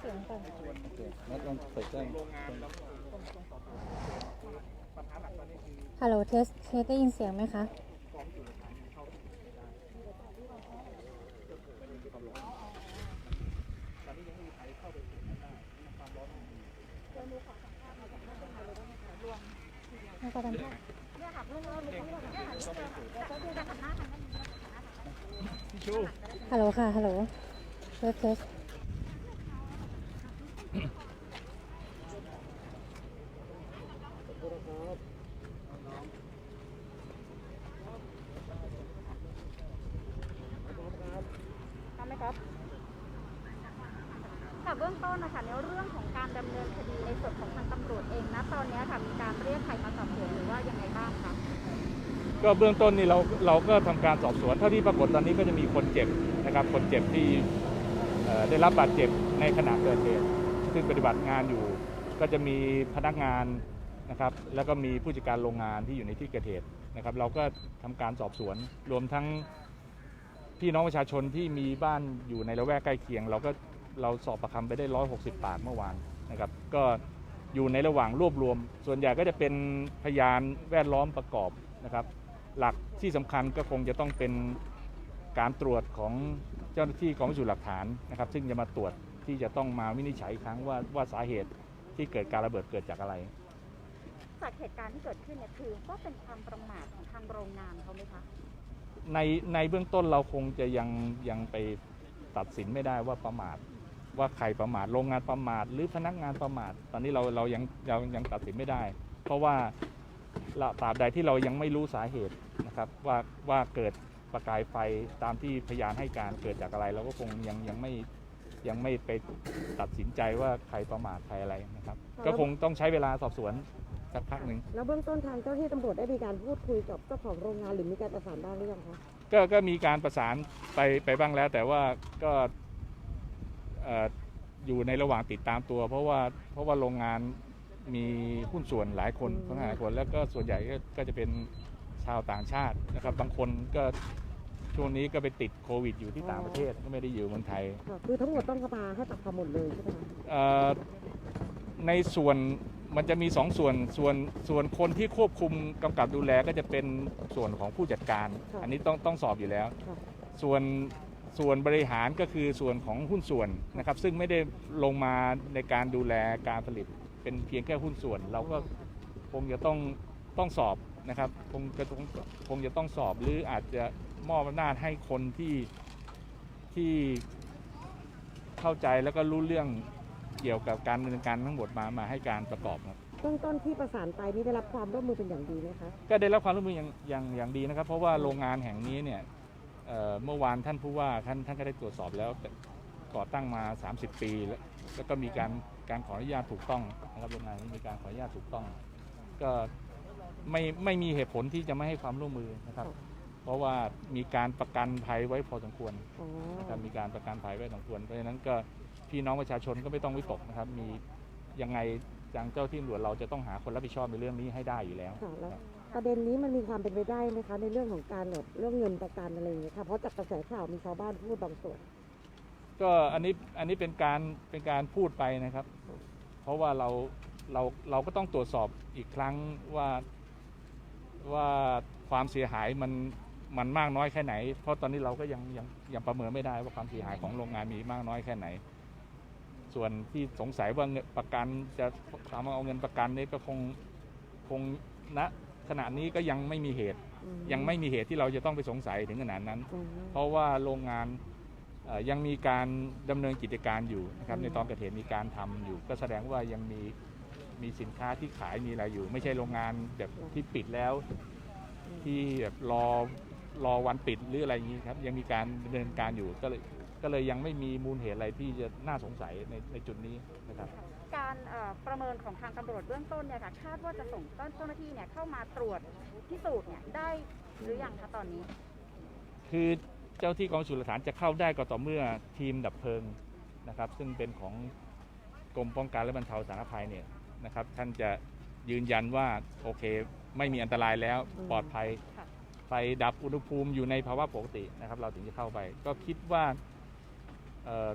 นัดลองใส่แจ้งฮัลโหลเทสเทสได้ยินเสียงไหมคะไม่ก็เป็นฮัลโหลค่ะ ฮัลโหลเทสเทส ทำไหมครับ ค่ะเบื้องต้นนะคะในเรื่องของการดำเนินคดีในส่วนของทางตำรวจเองนะตอนนี้ค่ะมีการเรียกใครมาสอบสวนหรือว่ายังไงบ้างคะก็เบื้องต้นนี่เราเราก็ทำการสอบสวนเท่าที่ปรากฏตอนนี้ก็จะมีคนเจ็บนะครับ คนเจ็บที่เอ่อได้รับบาดเจ็บในขณะเกิดเหตุ ซึ่งปฏิบัติงานอยู่ ก็จะมีพนักงานนะครับแล้วก็มีผู้จัดการโรงงานที่อยู่ในที่เกิดเหตุนะครับ เราก็ทำการสอบสวนรวมทั้งพี่น้องประชาชนที่มีบ้านอยู่ในละแวกใกล้เคียง เราก็เราสอบประคำไปได้ 160 ปากเมื่อวานนะครับ ก็อยู่ในระหว่างรวบรวม ส่วนใหญ่ก็จะเป็นพยานแวดล้อมประกอบนะครับ หลักที่สำคัญก็คงจะต้องเป็นการตรวจของเจ้าหน้าที่กองพิสูจน์หลักฐานนะครับ ซึ่งจะมาตรวจ ที่จะต้องมาวินิจฉัยอีกครั้งว่าว่าสาเหตุที่เกิดการระเบิดเกิดจากอะไร จากเหตุการณ์ที่เกิดขึ้นเนี่ยถือว่าเป็นความประมาทของทางโรงงานเขาไหมคะ ในในเบื้องต้นเราคงจะยังยังไปตัดสินไม่ได้ว่าประมาทว่าใครประมาทโรงงานประมาทหรือพนักงานประมาท ตอนนี้เราเรายังเรายังตัดสินไม่ได้ เพราะว่าละตราบใดที่เรายังไม่รู้สาเหตุนะครับว่าว่าเกิดประกายไฟตามที่พยานให้การเกิดจากอะไร เราก็คงยังยังไม่ ยังไม่ไปตัดสินใจว่าใครประมาทใครอะไรนะครับก็คงต้องใช้เวลาสอบสวนสักพักหนึ่งแล้วเบื้องต้นทางเจ้าที่ตำรวจได้มีการพูดคุยกับเจ้าของโรงงานหรือมีการประสานบ้างหรือยังคะก็ก็มีการประสานไปไปบ้างแล้ว แต่ว่าก็เอ่ออยู่ในระหว่างติดตามตัว เพราะว่าเพราะว่าโรงงานมีหุ้นส่วนหลายคนค่อนข้างหลายคน แล้วก็ส่วนใหญ่ก็ก็จะเป็นชาวต่างชาตินะครับ บางคนก็ ช่วงนี้ก็ไปติดโควิดอยู่ที่ต่างประเทศก็ไม่ได้อยู่เมืองไทยค่ะคือทั้งหมดต้องเข้ามาให้ปากคำหมดเลยใช่ไหมคะเอ่อในส่วนมันจะมีสองส่วนส่วนส่วนคนที่ควบคุมกำกับดูแลก็จะเป็นส่วนของผู้จัดการ อันนี้ต้องต้องสอบอยู่แล้ว ค่ะส่วนส่วนบริหารก็คือส่วนของหุ้นส่วนนะครับ ซึ่งไม่ได้ลงมาในการดูแลการผลิตเป็นเพียงแค่หุ้นส่วน เราก็คงจะต้องต้องสอบนะครับ คงจะคงคงจะต้องสอบหรืออาจจะ มอบอำนาจให้คนที่ที่เข้าใจแล้วก็รู้เรื่องเกี่ยวกับการดำเนินการทั้งหมดมามาให้การประกอบครับ เบื้องต้นที่ประสานไปนี่ได้รับความร่วมมือเป็นอย่างดีไหมคะ ก็ได้รับความร่วมมืออย่างอย่างอย่างดีนะครับ เพราะว่าโรงงานแห่งนี้เนี่ยเอ่อเมื่อวานท่านผู้ว่าท่านท่านก็ได้ตรวจสอบแล้วแต่ก่อตั้งมา 30 ปีแล้วแล้วก็มีการการขออนุญาตถูกต้องนะครับโรงงานนี้มีการขออนุญาตถูกต้อง ก็ไม่ไม่มีเหตุผลที่จะไม่ให้ความร่วมมือนะครับ เพราะว่ามีการประกันภัยไว้พอสมควรอ๋อนะครับมีการประกันภัยไว้พอสมควร เพราะฉะนั้นก็พี่น้องประชาชนก็ไม่ต้องวิตกนะครับ มียังไงทางเจ้าที่ตำรวจเราจะต้องหาคนรับผิดชอบในเรื่องนี้ให้ได้อยู่แล้ว ค่ะแล้วประเด็นนี้มันมีความเป็นไปได้ไหมคะในเรื่องของการแบบเรื่องเงินประกันอะไรอย่างเงี้ยค่ะเพราะจากกระแสข่าวมีชาวบ้านพูดบางส่วน ก็อันนี้อันนี้เป็นการเป็นการพูดไปนะครับ เพราะว่าเราเราเราก็ต้องตรวจสอบอีกครั้งว่าว่าความเสียหายมัน มันมากน้อยแค่ไหน เพราะตอนนี้เราก็ยังยังยังประเมินไม่ได้ว่าความเสียหายของโรงงานมีมากน้อยแค่ไหน ส่วนที่สงสัยว่าเงินประกันจะสามารถเอาเงินประกันนี้ก็คงคงณขณะนี้ก็ยังไม่มีเหตุอืยังไม่มีเหตุที่เราจะต้องไปสงสัยถึงขนาดนั้นอืมเพราะว่าโรงงานเอ่อยังมีการดำเนินกิจการอยู่นะครับอืมในตอนเกิดเหตุมีการทำอยู่ ก็แสดงว่ายังมีมีสินค้าที่ขายมีอะไรอยู่ ไม่ใช่โรงงานแบบที่ปิดแล้ว ที่แบบรอ รอวันปิดหรืออะไรอย่างนี้ครับ ยังมีการดำเนินการอยู่ก็เลยก็เลยยังไม่มีมูลเหตุอะไรที่จะน่าสงสัยในในจุดนี้นะครับ การเอ่อประเมินของทางตำรวจเบื้องต้นเนี่ยค่ะคาดว่าจะส่งเจ้าหน้าที่เนี่ยเข้ามาตรวจพิสูจน์เนี่ยได้หรือยังคะตอนนี้ คือเจ้าที่กองพิสูจน์หลักฐานจะเข้าได้ก็ต่อเมื่อทีมดับเพลิงนะครับ ซึ่งเป็นของกรมป้องกันและบรรเทาสาธารณภัยเนี่ยนะครับ ท่านจะยืนยันว่าโอเค ไม่มีอันตรายแล้วอืมปลอดภัย ค่ะ ไฟดับอุณหภูมิอยู่ในภาวะปกตินะครับ เราถึงจะเข้าไป ก็คิดว่าเอ่อ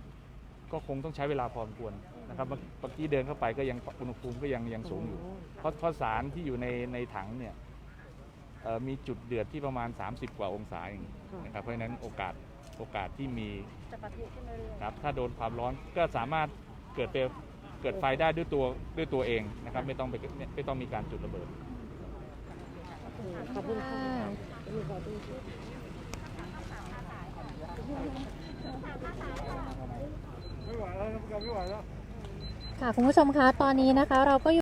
ก็คงต้องใช้เวลาพอสมควรนะครับเมื่อเมื่อกี้เดินเข้าไปก็ยังอุณหภูมิก็ยังยังสูงอยู่ เพราะเพราะสารที่อยู่ในในถังเนี่ยเอ่อมีจุดเดือดที่ประมาณ 30 กว่าองศาเองนะครับเพราะฉะนั้นโอกาสโอกาสที่มีจะปะทุขึ้นเรื่อยครับถ้าโดนความร้อนก็สามารถเกิดเปลวเกิดไฟได้ด้วยตัวด้วยตัวเองนะครับ ไม่ต้องไปไม่ไม่ต้องมีการจุดระเบิดขอบคุณค่ะ ค่ะ คุณผู้ชมคะ ตอนนี้นะคะ เราก็อยู่